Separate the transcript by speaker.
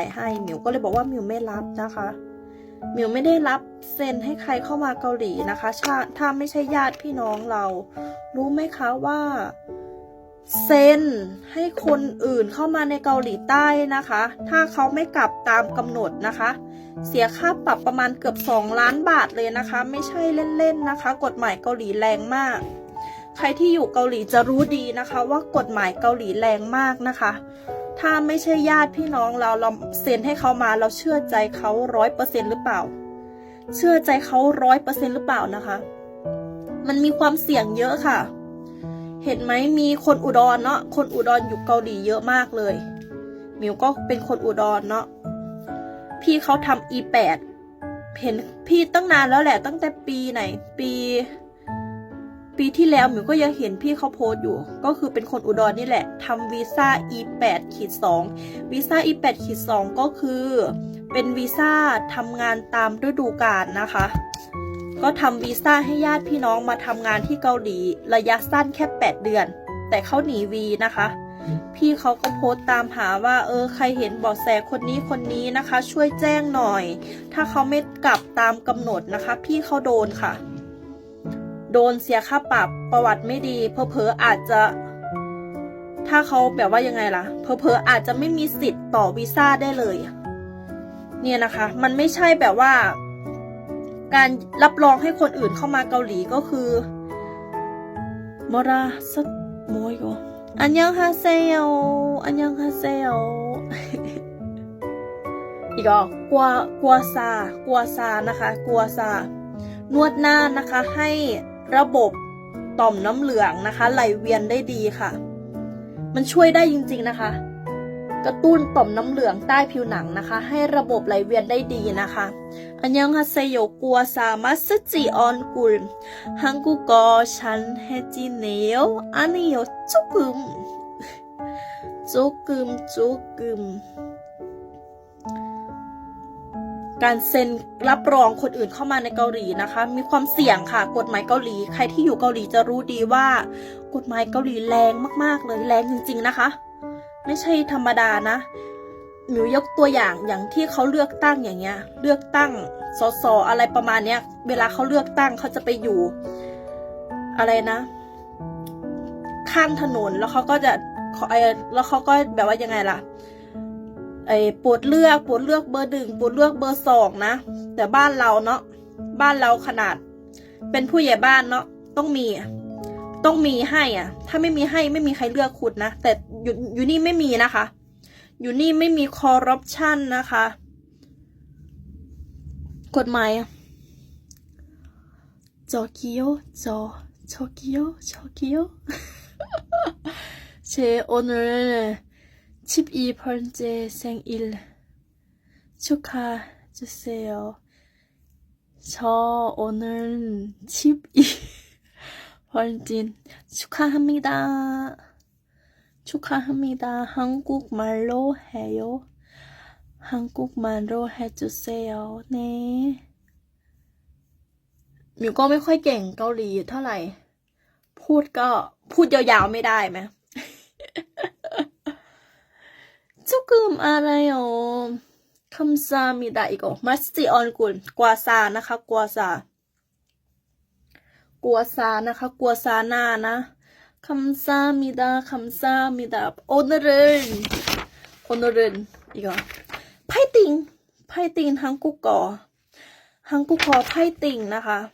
Speaker 1: ายให้หมิวก็เลยบอกว่าหมิวไม่รับนะคะหมิวไม่ได้รับเซ็นให้ใครเข้ามาเกาหลีนะคะถ้าถ้าไม่ใช่ญาติพี่น้องเรา รู้ไหมคะว่าเซ็นให้คนอื่นเข้ามาในเกาหลีใต้นะคะ ถ้าเขาไม่กลับตามกำหนดนะคะ เสียค่าปรับประมาณเกือบ 2 ล้านบาทเลยนะคะ ไม่ใช่เล่นๆนะคะ กฎหมายเกาหลีแรงมาก ใครที่อยู่เกาหลีจะรู้ดีนะคะ ว่ากฎหมายเกาหลีแรงมากนะคะ ถ้าไม่ใช่ญาติพี่น้องเราเราเซ็นให้เขามาเราเชื่อใจเขาร้อยเปอร์เซ็นหรือเปล่า เชื่อใจเขาร้อยเปอร์เซ็นหรือเปล่านะคะ มันมีความเสี่ยงเยอะค่ะ เห็นไหมมีคนอุดรเนาะคนอุดรอยู่เกาหลีเยอะมากเลยมิวก็เป็นคนอุดรเนาะพี่เขาทำ e8 เห็นพี่ตั้งนานแล้วแหละตั้งแต่ปีไหน ปี ปีที่แล้วหมิวก็ยังเห็นพี่เขาโพสต์อยู่ ก็คือเป็นคนอุดรนี่แหละทำวีซ่า e8 ขีด2วีซ่า e8 ขีด2ก็คือ เป็นวีซ่าทำงานตามฤดูกาลนะคะ ก็ทำวีซ่าให้ญาติพี่น้องมาทำงานที่เกาหลีระยะสั้นแค่ 8 เดือน แต่เขาหนีวีนะคะ พี่เขาก็โพสต์ตามหาว่า เออ ใครเห็นบาะแสคนนี้คนนี้นะคะ ช่วยแจ้งหน่อย ถ้าเขาไม่กลับตามกำหนดนะคะ พี่เขาโดนค่ะ โดนเสียค่าปรับประวัติไม่ดีเพอๆออาจจะ ถ้าเขาแบบว่ายังไงล่ะเพอๆออาจจะไม่มีสิทธิ์ต่อวีซ่าได้เลย เนี่ยนะคะ มันไม่ใช่แบบว่า การรับรองให้คนอื่นเข้ามาเกาหลีก็คือมราสโมยโกอันยังฮาเซโยอันยังฮาเซโยอีกอะกัวกัวซากัวซานะคะ กัวซานวดหน้านะคะให้ ระบบต่อมน้ำเหลืองนะคะ ไหลเวียนได้ดีค่ะ มันช่วยได้จริง ๆนะคะ กระตุ้นต่อมน้ำเหลืองใต้ผิวหนังนะคะ ให้ระบบไหลเวียนได้ดีนะคะอันยังฮาเซโยกัวซามาสจิออนกุลฮังกุกอชันเฮจิเนโยอันนี้ยจุกึมจุกึมจุกึม การเซ็นรับรองคนอื่นเข้ามาในเกาหลีนะคะ มีความเสี่ยงค่ะ กฎหมายเกาหลี ใครที่อยู่เกาหลีจะรู้ดีว่า กฎหมายเกาหลีแรงมากๆเลยแรงจริง ๆนะคะ ไม่ใช่ธรรมดานะหมิวยกตัวอย่างอย่างที่เขาเลือกตั้งอย่างเงี้ย เลือกตั้งสสอะไรประมาณเนี้ย เวลาเขาเลือกตั้งเขาจะไปอยู่ อะไรนะ ข้างถนนแล้วเขาก็จะแล้วเขาก็แบบว่ายังไงล่ะ ไอ้ปวดเลือกปวดเลือกเบอร์หนึ่งปวดเลือกเบอร์สองนะแต่บ้านเราเนาะบ้านเราขนาด เป็นผู้ใหญ่บ้านเนาะต้องมี ต้องมีให้อะ ถ้าไม่มีให้ไม่มีใครเลือกขุดนะแต่อยู่อยู่นี่ไม่มีนะคะ อยู่นี่ไม่มีคอร์รัปชันนะคะ กฎหมายจอกิโยจอจอกิโยจอกิโยเชโอเน 12번째 생일 축하해주세요. 저 오늘 12번째 축하합니다. 축하합니다. 한국말로 해요. 한국말로 해주세요. 네. มิวก็ไม่ค่อยเก่งเกาหลีเท่าไหร่ พูดก็พูดยาวๆไม่ได้ไหม 조금 알아 요. 감사합니 다. 이거 맛있지 얼굴 과사 나카 과사 과사 나카 과사 나나 감사합니 다. 감사합니 다. 오늘은 오늘은 이거 파이팅 파이팅 한국어 한국어 파이팅 나카